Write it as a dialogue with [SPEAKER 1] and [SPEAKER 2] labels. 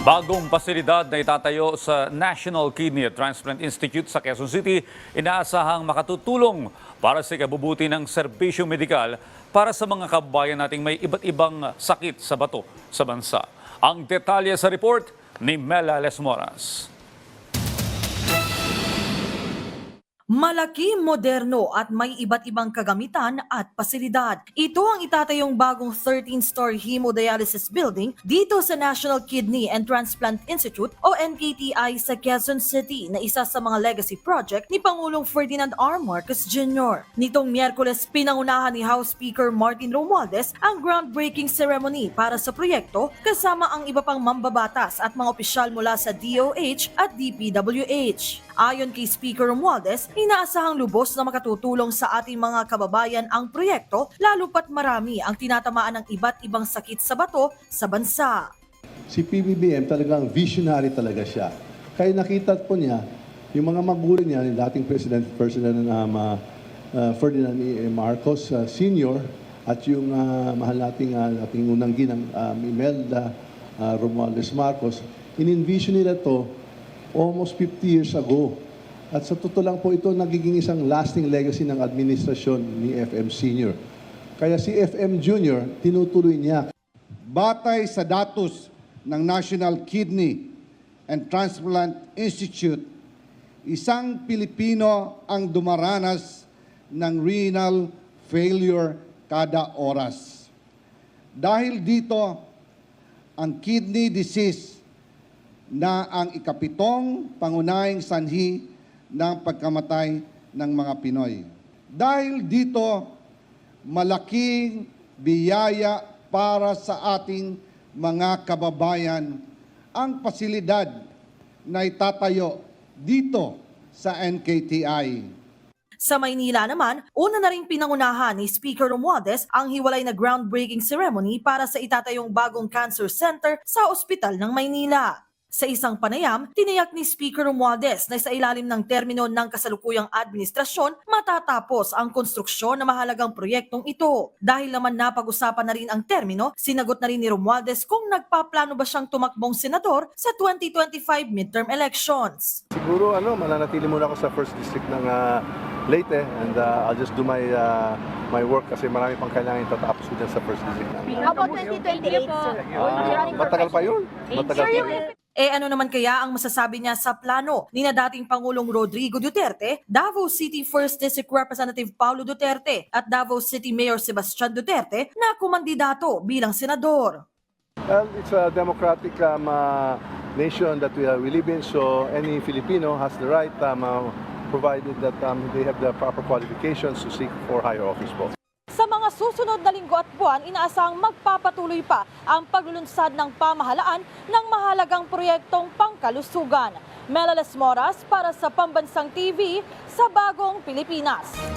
[SPEAKER 1] Bagong pasilidad na itatayo sa National Kidney Transplant Institute sa Quezon City, inaasahang makatutulong para sa ikabubuti ng serbisyo medikal para sa mga kababayan nating may iba't ibang sakit sa bato sa bansa. Ang detalye sa report ni Mela Lesmoras.
[SPEAKER 2] Malaki, moderno at may iba't ibang kagamitan at pasilidad. Ito ang itatayong bagong 13-story hemodialysis building dito sa National Kidney and Transplant Institute o NKTI sa Quezon City na isa sa mga legacy project ni Pangulong Ferdinand R. Marcos Jr. Nitong Miyerkules, pinangunahan ni House Speaker Martin Romualdez ang groundbreaking ceremony para sa proyekto kasama ang iba pang mambabatas at mga opisyal mula sa DOH at DPWH. Ayon kay Speaker Romualdez, inaasahang lubos na makatutulong sa ating mga kababayan ang proyekto lalo pat marami ang tinatamaan ng iba't ibang sakit sa bato sa bansa.
[SPEAKER 3] Si PBBM talagang visionary talaga siya. Kaya nakita po niya, yung mga magulang niya, yung dating President, President um, uh, uh, Ferdinand E. Marcos uh, Sr. at yung uh, mahal nating, uh, nating unang ginang um, Imelda uh, Romualdez Marcos, in-envision nila to almost 50 years ago. At sa totoo lang po ito, nagiging isang lasting legacy ng administrasyon ni FM Sr. Kaya si FM Jr., tinutuloy niya
[SPEAKER 4] Batay sa datos ng National Kidney and Transplant Institute, isang Pilipino ang dumaranas ng renal failure kada oras. Dahil dito, ang kidney disease na ang ikapitong pangunahing sanhi ng pagkamatay ng mga Pinoy. Dahil dito, malaking biyaya para sa ating mga kababayan ang pasilidad na itatayo dito sa NKTI.
[SPEAKER 2] Sa Maynila naman, una na rin pinangunahan ni Speaker Romualdez ang hiwalay na groundbreaking ceremony para sa itatayong bagong cancer center sa Ospital ng Maynila. Sa isang panayam, tiniyak ni Speaker Romualdez na sa ilalim ng termino ng kasalukuyang administrasyon matatapos ang konstruksyon ng mahalagang proyektong ito. Dahil naman napag-usapan na rin ang termino, sinagot na rin ni Romualdez kung nagpaplano ba siyang tumakbong senador sa 2025 midterm elections.
[SPEAKER 5] Siguro ano, mananatili muna ako sa first district ng ah, Leyte and ah, I'll just do my ah, my work kasi marami pang kailangan tatapos ko dyan sa first district.
[SPEAKER 6] How about 2028, sir?
[SPEAKER 5] Ah, matagal pa yun. Matagal pa yun.
[SPEAKER 2] E ano naman kaya ang masasabi niya sa plano ni na dating Pangulong Rodrigo Duterte, Davao City 1st District Representative Paulo Duterte at Davao City Mayor Sebastian Duterte na kumandidato bilang senador.
[SPEAKER 5] Well, it's a democratic um, ah, nation that we, uh, we live in, so any Filipino has the right, um, ah, provided that um, they have the proper qualifications to seek for higher office po.
[SPEAKER 7] Susunod na linggo at buwan, inaasahang magpapatuloy pa ang paglulunsad ng pamahalaan ng mahalagang proyektong pangkalusugan. Melales Moras para sa Pambansang TV sa Bagong Pilipinas.